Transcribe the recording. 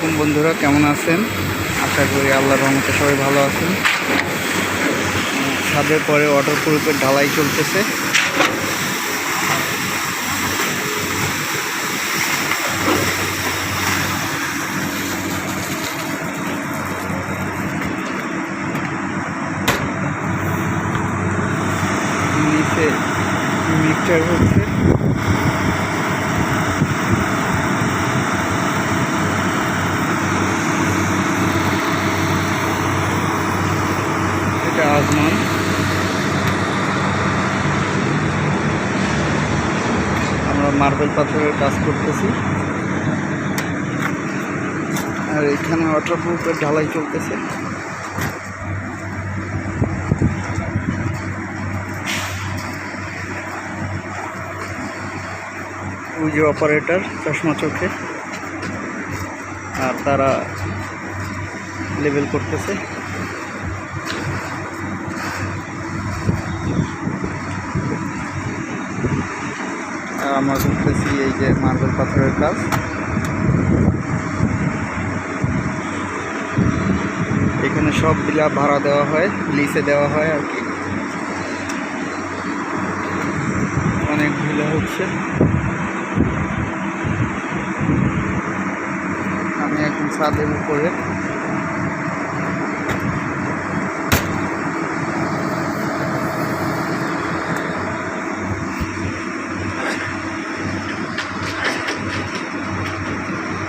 আলাইকুম বন্ধুরা, কেমন আছেন? আশা করি আল্লাহর রহমতে সবাই ভালো আছেন। ছাদের পরে ওয়াটার প্রুফের ঢালাই চলতেছে। নিচে মিক্সচার হচ্ছে। এটা আমরা মার্বেল পাথরের কাজ করতেছি। আর এখানে ওয়াটারপ্রুফের ঢালাই চলতেছে। ওই যে অপারেটর চশমা চোখে। আর তারা লেভেল করতেছে। আমরা করতেছি এই যে মার্বেল পাথরের কাজ। এখানে সব বিলা ভাড়া দেওয়া হয় লিসে দেওয়া হয় আর কি। অনেক ভিলা হচ্ছে। আমি এখন ছাদের উপরে।